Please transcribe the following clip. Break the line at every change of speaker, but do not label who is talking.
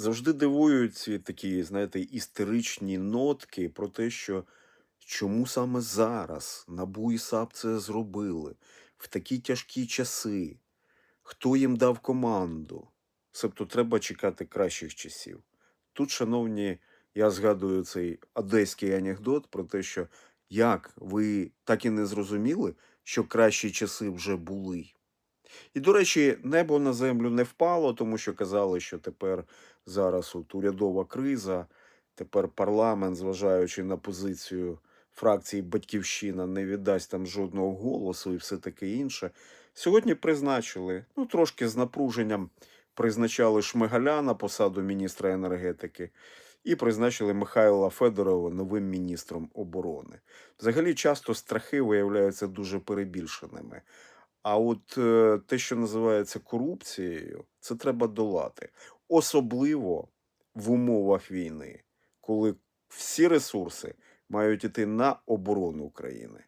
Завжди дивують ці такі, знаєте, істеричні нотки про те, що чому саме зараз НАБУ і САП це зробили в такі тяжкі часи, хто їм дав команду. Себто треба чекати кращих часів. Тут, шановні, я згадую цей одеський анекдот про те, що як ви так і не зрозуміли, що кращі часи вже були. І, до речі, небо на землю не впало, тому що казали, що тепер зараз от урядова криза, тепер парламент, зважаючи на позицію фракції Батьківщина, не віддасть там жодного голосу і все таке інше. Сьогодні призначили, ну трошки з напруженням призначали Шмигаля на посаду міністра енергетики і призначили Михайла Федорова новим міністром оборони. Взагалі, часто страхи виявляються дуже перебільшеними. А от е, те, що називається корупцією, це треба долати. Особливо в умовах війни, коли всі ресурси мають іти на оборону України.